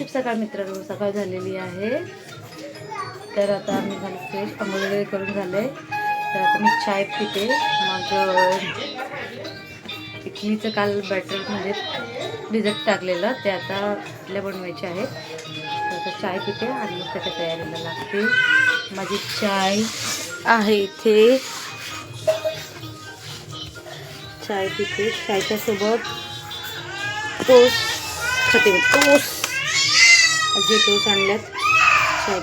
शुभ सकाळ मित्रांनो सकाळ झालेली आहे. तर आता आम्ही झालं फ्रेश आंघोळ वगैरे करून झाले तर आता मी चाय पिते. मग इडलीचं काल बॅटर म्हणजे भिजत टाकलेलं ते आता इडल्या बनवायचे आहेत तर आता चाय पिते आणि मग त्याच्या तयारीला लागते. माझी चाय आहे इथे. चाय पिते. चायच्यासोबत सोबत टोस खाते मी. जे टोस आणल्यात चाय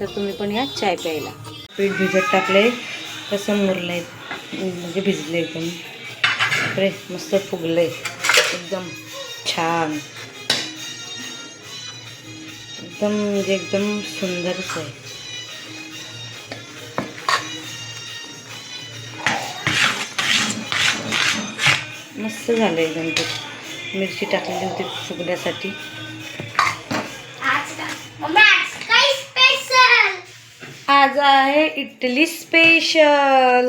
तर तुम्ही पण या चाय प्यायला. पीठ भिजत टाकले कसं मुरलं म्हणजे भिजले एकदम अरे मस्त फुगले एकदम छान. एकदम म्हणजे एकदम सुंदरच आहे. मस्त झालं एकदम ते. मिरची टाकलेली होती फुगण्यासाठी. आज आहे इटली स्पेशल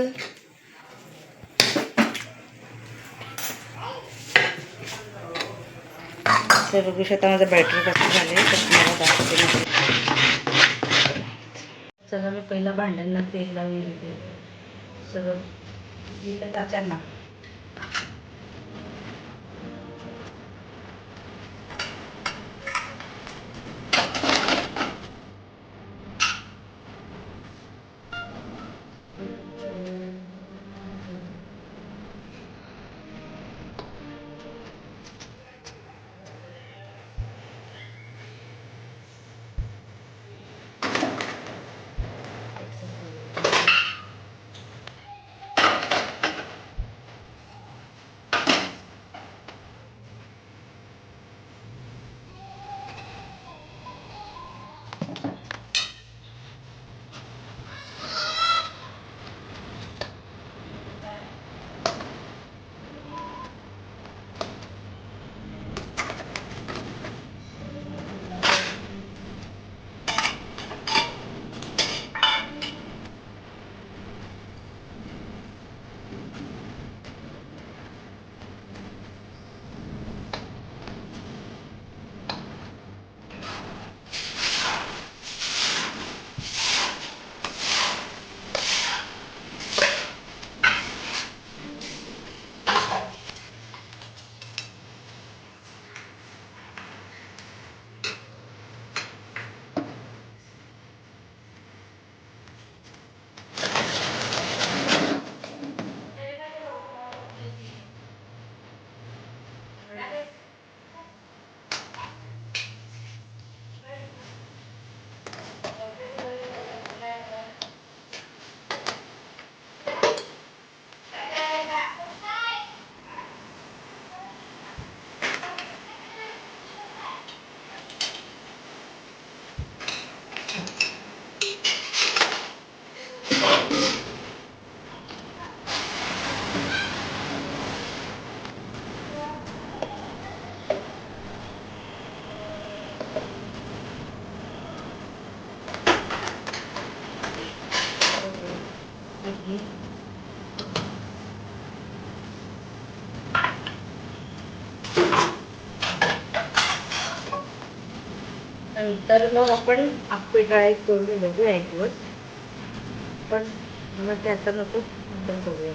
तर बघू शकता माझं बॅटरी कसं झाले तर तुम्हाला दाखवते चला मी पहिला भांड्यांना तेल लावून घेते सगळं गेलं त्याच्यांना तर मग आपण आप्पे ट्राय करून बघूया एक दिवस. पण मग त्याचा नको नंतर बघूया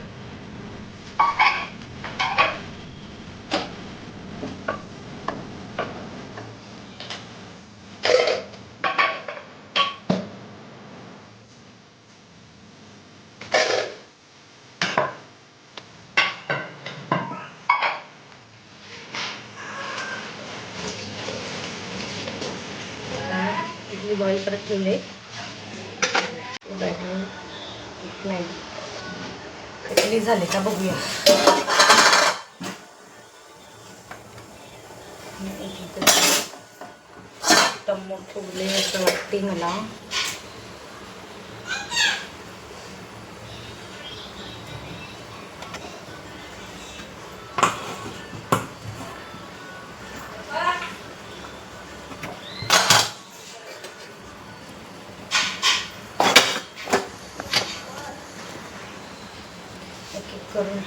आता इडली बॉईल करत ठेवले. नाही. इडली झाले का बघूया. टम्मो ठेवले असं वाटते मला.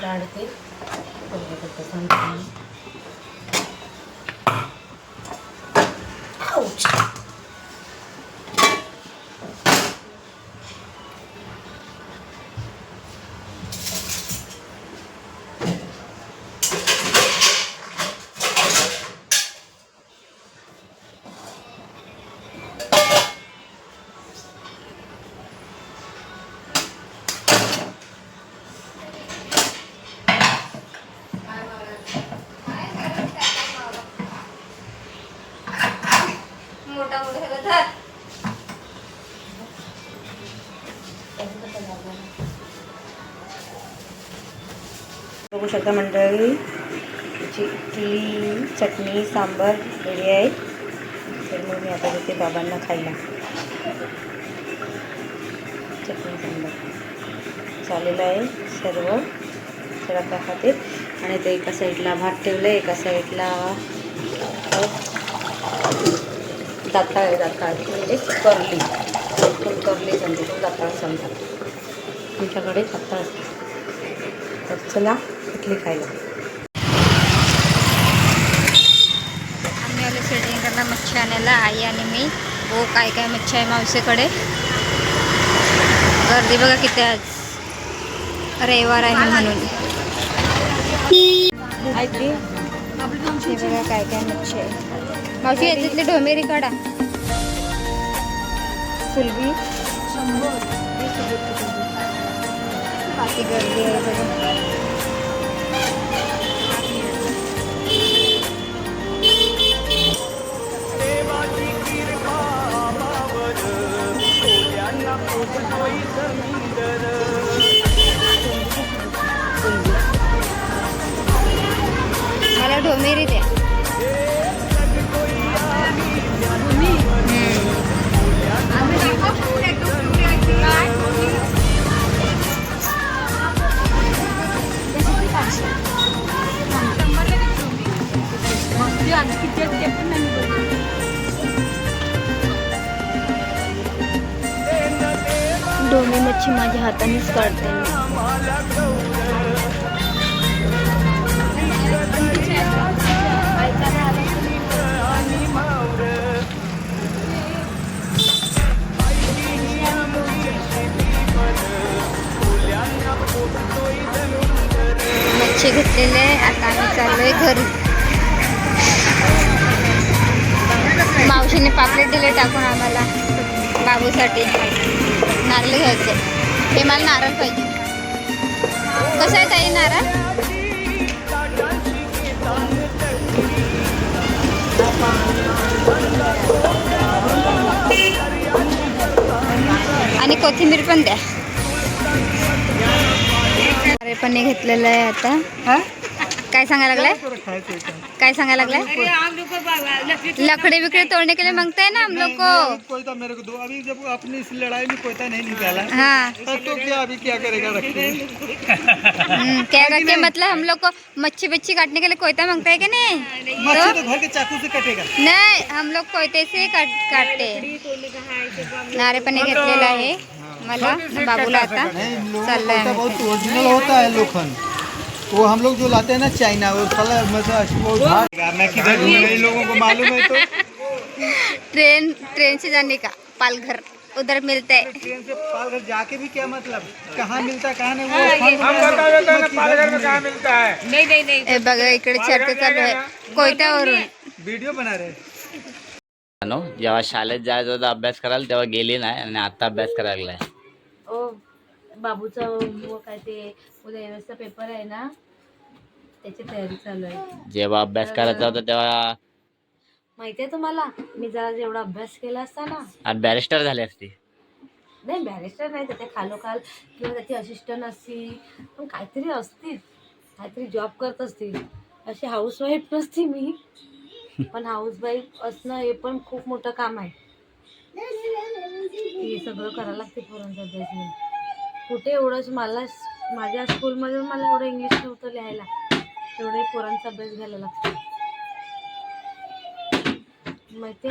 एक करून काढते शकता मंडळी त्याची इडली चटणी सांबार रेडी आहे. तर मग मी आता देते बाबांना खायला. चटणी सांबार. झालेलं आहे सर्व. तर आता खाते. आणि ते एका साईडला भात ठेवलं आहे एका साईडला दाताळ आहे दाताळ म्हणजे करली. पण करली समजा तो दाताळ समजा. तुमच्याकडे दाताळ असते. तर चला. इडली खायला. आम्ही आलो शेडिंगला मच्छी आणायला आई आणि मी. हो काय काय मच्छी आहे मावशीकडे? गर्दी बघा किती आज. रविवार आहे म्हणून. ऐकली? बघा काय काय मच्छी आहे. मावशी याच्यातली ढोमेरी काढा. सुलभी. बाकी गर्दी आहे बघा. मला ढोमेरी द्या डोमी मच्छी माझ्या हातानेच काढते रिक्षे घेतलेले आता आम्ही चाललोय घरी. मावशीने पापलेट दिले टाकून आम्हाला. बाबूसाठी नारळ घ्यायचे. हे मला नारळ पाहिजे. कसं आहे ताई नारळ? आणि कोथिंबीर पण द्या. अरे पण हे घेतलेलं आहे आता. काय सांगायला लागलाय? काय सांगायला लागलाय? लकड़ी बिकड़ी तोड़ने के लिए मांगते हैं ना हम लोग को? कोयता मेरे को दो अभी जब अपनी इस लड़ाई में कोयता नहीं निकाला। हाँ। तो क्या अभी क्या करेगा के हम्म, क्या रखे मतलब हम लोग को मच्छी बच्ची काटने के लिए कोयता माँगता है कि नहीं? तो? घर के चाकू से कटेगा। नाही हम लोग कोयते से काट काटते नारे हे घेतलेलं आहे. मला बाबूला आता नहीं चाललंय आम्ही. बहुत ओरिजिनल होता है लोखंड। वो हम लोग जो लाते हैं ना चाइना वो साला मतलब वो झाड़ मैं किधर घूम रहा इन लोगों को मालूम है तो? ट्रेन ट्रेन से जाने का पालघर उधर मिलते। है ट्रेन से पालघर जाके भी क्या मतलब? कहाँ मिलता है कहाँ नहीं? वो पालघर में कहाँ मिलता है। हे बघा इकडे चर्चा चालू आहे कोयत्यावरून वीडियो बना रहे जेव्हा शाळेत जायचं होतं अभ्यास करायला तेव्हा गेली नाही आणि आता अभ्यास करायला लागलाय. ओ बाबूचं काय ते उद्या पेपर आहे ना त्याची तयारी चालू आहे. जेव्हा अभ्यास करायचा होता तेव्हा माहिती आहे तुम्हाला? मी जरा जेवढा अभ्यास केला असता ना. बॅरिस्टर झाली असती. नाही बॅरिस्टर नाही तर ते खालोखाल किंवा त्याची असिस्टंट असतील पण काहीतरी असतील काहीतरी जॉब करत असतील अशी हाऊसवाईफ नसती मी. पण हाऊसवाईफ असणं हे पण खूप मोठं काम आहे. हे सगळं करायला लागते पोरांचा अभ्यास घेऊन. कुठे एवढंच मला माझ्या स्कूलमध्ये मला एवढं इंग्लिश नव्हतं लिहायला. तेवढे पोरांचा अभ्यास घ्यायला लागतो. माहिती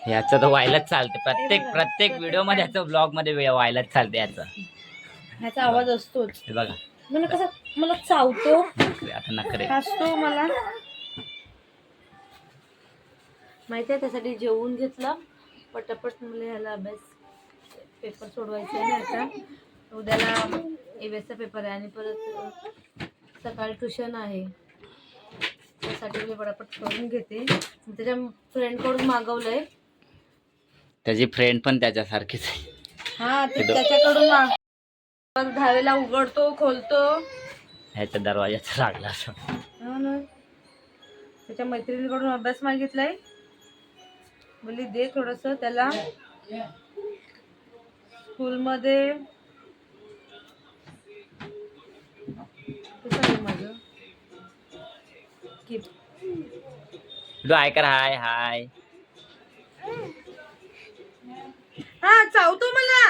ह्याचं तर व्हायलाच चालते प्रत्येक प्रत्येक व्हिडिओमध्ये ह्याचं ब्लॉगमध्ये व्हायलाच चालते याचं. ह्याचा आवाज असतोच. हे बघा. मला कसं मला चावतो. नखरे, आता नखरे हसतो मला. माहिती आहे त्यासाठी जेवून घेतलं. पटापट मला ह्याला अभ्यास पेपर सोडवायचा आहे आता. उद्याला एवेचा पेपर आहे आणि परत सकाळी ट्युशन आहे. त्यासाठी मी पटापट करून घेते. त्याच्या फ्रेंडकडून मागवलंय. त्याची फ्रेंड पण त्याच्यासारखीच आहे. हा ते त्याच्याकडून माग दहावीला उघडतो खोलतो. ह्याच्या दरवाजाचा लागला असं. हो ना. त्याच्या मैत्रिणीकडून अभ्यास मागितलाय. बोलली दे थोडस त्याला. स्कूलमध्ये माझं? की ऐकर हाय हाय हा चावतो मला.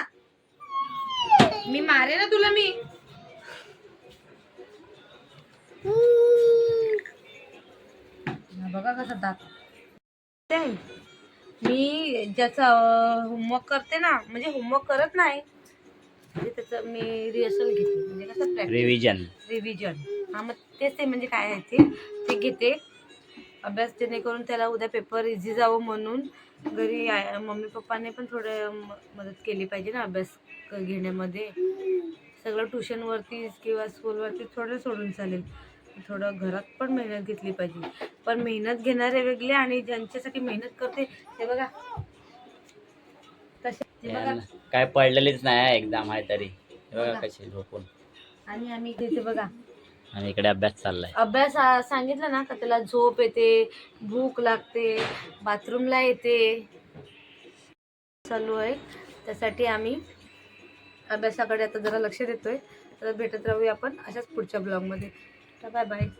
मी मारे ना तुला मी. बघा कसा दात. मी ज्याचा होमवर्क करते ना म्हणजे होमवर्क करत नाही म्हणजे त्याचं मी रिहर्सल घेते. म्हणजे कसं प्रॅक्टिस रिव्हिजन रिव्हिजन हा मग तेच ते म्हणजे काय आहे ते ते घेते. अभ्यास जेणेकरून त्याला उद्या पेपर इझी जावं म्हणून घरी आय- मम्मी पप्पाने पण थोडं म- मदत केली पाहिजे ना अभ्यास क- घेण्यामध्ये. सगळं ट्युशनवरती किंवा स्कूलवरती थोडं सोडून चालेल. थोडं घरात पण मेहनत घेतली पाहिजे. पण मेहनत घेणारे वेगळे आणि ज्यांच्यासाठी मेहनत करते ते बघा. तसे बघा. काय पडलेलीच नाही एक्झाम आहे तरी. हे बघा कशी झोपून. आणि आम्ही तिथे बघा. आणि इकडे अभ्यास चाललाय. अभ्यास आ- सांगितलं ना का त्याला झोप येते भूक लागते बाथरूमला येते. चालू आहे. त्यासाठी आम्ही अभ्यासाकडे आता जरा लक्ष देतोय. तर भेटत राहूया आपण अशाच पुढच्या ब्लॉगमध्ये. Bye-bye.